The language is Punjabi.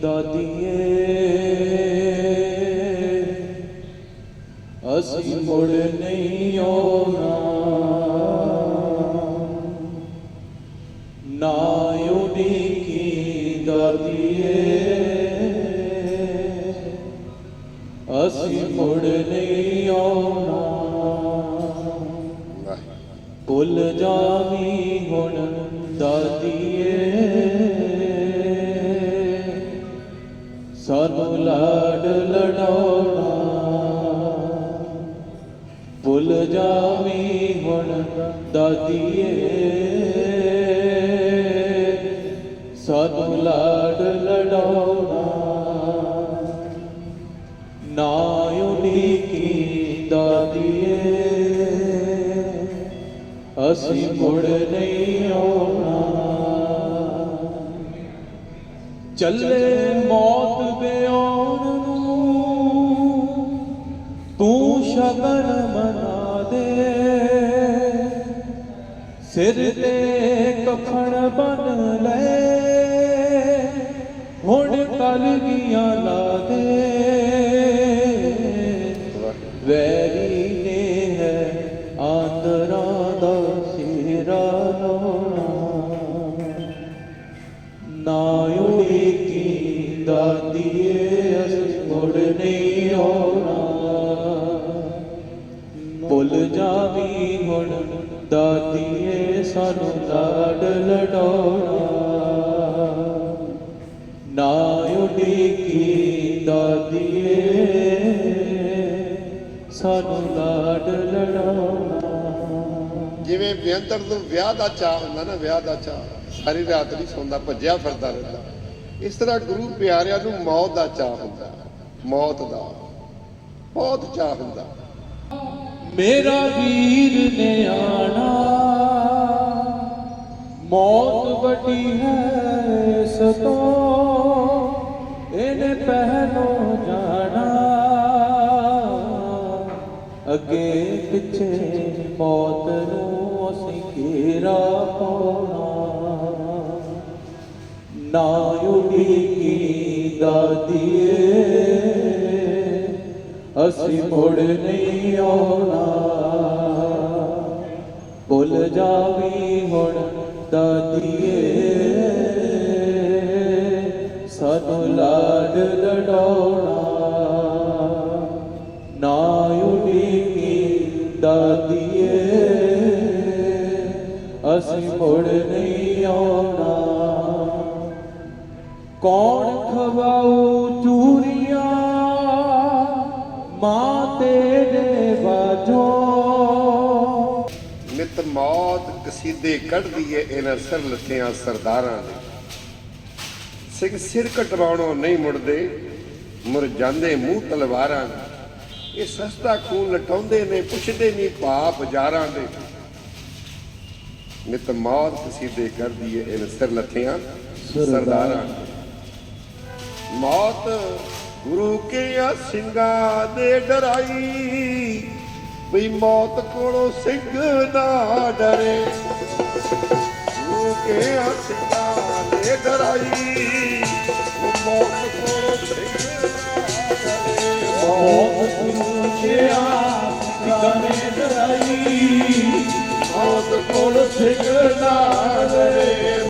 ਦਾਦੀਏ ਅਸੀਂ ਮੁੜ ਨਹੀਂ ਆਉਣਾ। ਨਾ ਉਡੀਕੀ ਦਾਦੀਏ ਅਸੀਂ ਮੁੜ ਨਹੀਂ ਆਉਣਾ। ਭੁੱਲ ਜਾਵੀਂ ਹੁਣ ਦਾਦੀਏ। ਸਾਨੂੰ ਲਾਡ ਲਡਾਉਣਾ। ਭੁੱਲ ਜਾਵੀਂ ਹੁਣ ਦਾਦੀਏ ਸਾਨੂੰ ਲਾਡ ਲਡਾਉਣਾ। ਨਾ ਉਡੀਕੀ ਦਾਦੀਏ ਅਸੀਂ ਮੁੜ ਨਹੀਂ ਆਉਣਾ। ਚੱਲੇ ਮੌਤ ਦੇ ਆਉਣ ਨੂੰ। ਤੂੰ ਸ਼ਗਨ ਮਨਾ ਦੇ। ਸਿਰ ਤੇ ਕਫਨ ਬਨ ਲੈ। ਹੁਣ ਕਲਗੀਆਂ ਲਾ ਨਾ ਉਡੀਕੀ ਦਾਦੀਏ ਅਸੀਂ ਮੁੜ ਨਹੀਂ ਆਉਣਾ ਭੁੱਲ ਜਾਵੀਂ ਹੁਣ ਦਾਦੀਏ ਸਾਨੂੰ ਲਾਡ ਲਡਾਉਣਾ ਨਾ ਉਡੀਕੀ ਦਾਦੀਏ ਸਾਨੂੰ ਲਾਡ ਲਡਾਉਣਾ ਜਿਵੇਂ ਬੇਅੰਤਰ ਤੋਂ ਵਿਆਹ ਦਾ ਚਾਹ ਹੁੰਦਾ ਨਾ, ਵਿਆਹ ਦਾ ਚਾਹ ਸਾਰੀ ਰਾਤ ਨਹੀਂ ਸੌਂਦਾ, ਭੱਜਿਆ ਫਿਰਦਾ ਰਹਿੰਦਾ। ਇਸ ਤਰ੍ਹਾਂ ਗੁਰੂ ਪਿਆਰਿਆਂ ਨੂੰ ਮੌਤ ਦਾ ਚਾਹ ਹੁੰਦਾ, ਮੌਤ ਦਾ, ਬਹੁਤ ਚਾਹ ਹੁੰਦਾ। ਮੇਰਾ ਵੀਰ ਨੇ ਆਣਾ ਮੌਤ ਵੱਡੀ ਹੈ ਸਤੋ ਇਹਨੇ ਪਹਿਲੋਂ ਜਾਣਾ। ਅੱਗੇ ਪਿੱਛੇ ਮੌਤ ਨੂੰ ਅਸੀਂ ਘੇਰਾ ਪਾਉਣਾ। ਨਾ ਉਡੀਕੀ ਦਾਦੀਏ? ਅਸੀਂ ਮੁੜ ਨਹੀਂ ਆਉਣਾ। ਭੁੱਲ ਜਾਵੀਂ ਹੁਣ ਦਾਦੀਏ। ਸਾਨੂੰ ਲਾਡ ਲੜਾਉਣਾ ਨਾ ਉਡੀਕੀ ਦਾਦੀਏ? ਅਸੀਂ ਮੁੜ ਨਹੀਂ ਆਉਣਾ। ਕੌਣ ਖਵਾਉ ਚੂਰੀਆਂ? ਮਾਂ ਤੇਰੇ ਬਾਝੋਂ ਨਿਤ ਮੌਤ ਕਸੀਦੇ ਕੱਢਦੀ ਏ ਇਹਨਾਂ ਸਿਰ ਲੱਥਿਆਂ ਸਰਦਾਰਾਂ ਦੇ। ਸਿੰਘ ਸਿਰ ਕਟਵਾਉਣੋਂ ਨਹੀਂ ਮੁੜਦੇ ਮੁਰ ਜਾਂਦੇ ਮੂੰਹ ਤਲਵਾਰਾਂ ਦੇ। ਇਹ ਸਸਤਾ ਖੂਨ ਲਟਾਉਂਦੇ ਨੇ ਪੁੱਛਦੇ ਨਹੀਂ ਭਾਪ ਜਾਰਾਂ ਦੇ। ਨਿਤ ਮੌਤ ਕਸੀਦੇ ਕਰਦੀ ਏ ਇਹਨਾਂ ਸਿਰ ਲੱਥਿਆਂ ਸਰਦਾਰਾਂ ਦੇ। ਮੌਤ ਗੁਰੂ ਕੇ ਸਿੰਘਾਂ ਦੇ ਡਰਾਈ। ਵੀ ਮੌਤ ਕੋਲੋਂ ਸਿੰਘ ਨਾ ਡਰੇ। ਗੁਰੂ ਕੇ ਸਿੰਘਾਂ ਦੇ ਡਰਾਈ। ਮੌਤ ਕੋਲੋਂ ਸਿੰਘ ਨਾ ਡਰੇ। ਮੌਤ ਪੁੱਛਿਆ ਸਿਕਨੇ ਡਰਾਈ। ਮੌਤ ਕੋਲੋਂ ਸਿੰਘ ਨਾ ਡਰੇ।